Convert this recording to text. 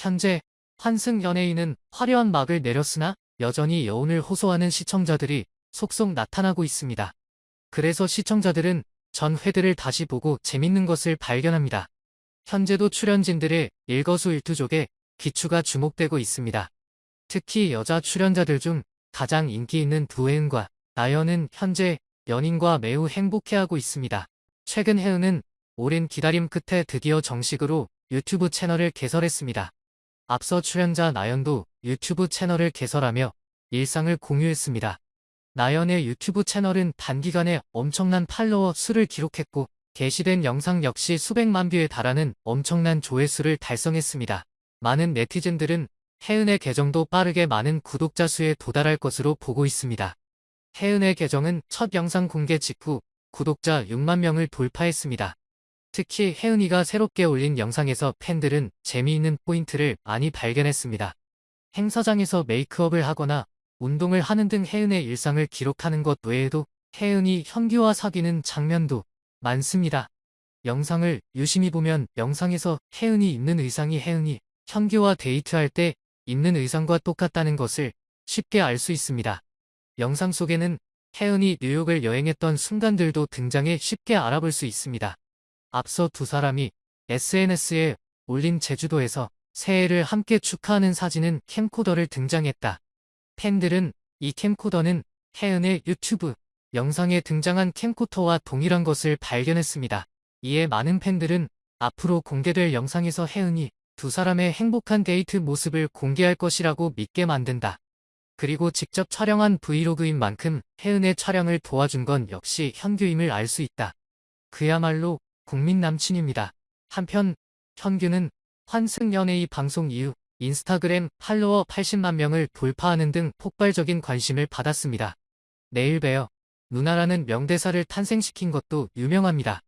현재 환승 연예인은 화려한 막을 내렸으나 여전히 여운을 호소하는 시청자들이 속속 나타나고 있습니다. 그래서 시청자들은 전 회들을 다시 보고 재밌는 것을 발견합니다. 현재도 출연진들의 일거수일투족에 기추가 주목되고 있습니다. 특히 여자 출연자들 중 가장 인기 있는 두혜은과 나연은 현재 연인과 매우 행복해하고 있습니다. 최근 혜은은 오랜 기다림 끝에 드디어 정식으로 유튜브 채널을 개설했습니다. 앞서 출연자 나연도 유튜브 채널을 개설하며 일상을 공유했습니다. 나연의 유튜브 채널은 단기간에 엄청난 팔로워 수를 기록했고 게시된 영상 역시 수백만 뷰에 달하는 엄청난 조회수를 달성했습니다. 많은 네티즌들은 혜은의 계정도 빠르게 많은 구독자 수에 도달할 것으로 보고 있습니다. 혜은의 계정은 첫 영상 공개 직후 구독자 6만 명을 돌파했습니다. 특히 혜은이가 새롭게 올린 영상에서 팬들은 재미있는 포인트를 많이 발견했습니다. 행사장에서 메이크업을 하거나 운동을 하는 등 혜은의 일상을 기록하는 것 외에도 혜은이 현규와 사귀는 장면도 많습니다. 영상을 유심히 보면 영상에서 혜은이 입는 의상이 혜은이 현규와 데이트할 때 입는 의상과 똑같다는 것을 쉽게 알 수 있습니다. 영상 속에는 혜은이 뉴욕을 여행했던 순간들도 등장해 쉽게 알아볼 수 있습니다. 앞서 두 사람이 SNS에 올린 제주도에서 새해를 함께 축하하는 사진은 캠코더를 등장했다. 팬들은 이 캠코더는 혜은의 유튜브 영상에 등장한 캠코더와 동일한 것을 발견했습니다. 이에 많은 팬들은 앞으로 공개될 영상에서 혜은이 두 사람의 행복한 데이트 모습을 공개할 것이라고 믿게 만든다. 그리고 직접 촬영한 브이로그인 만큼 혜은의 촬영을 도와준 건 역시 현규임을 알 수 있다. 그야말로 국민 남친입니다. 한편 현규는 환승 연예의 방송 이후 인스타그램 팔로워 80만 명을 돌파하는 등 폭발적인 관심을 받았습니다. 내일 봬요. 누나라는 명대사를 탄생시킨 것도 유명합니다.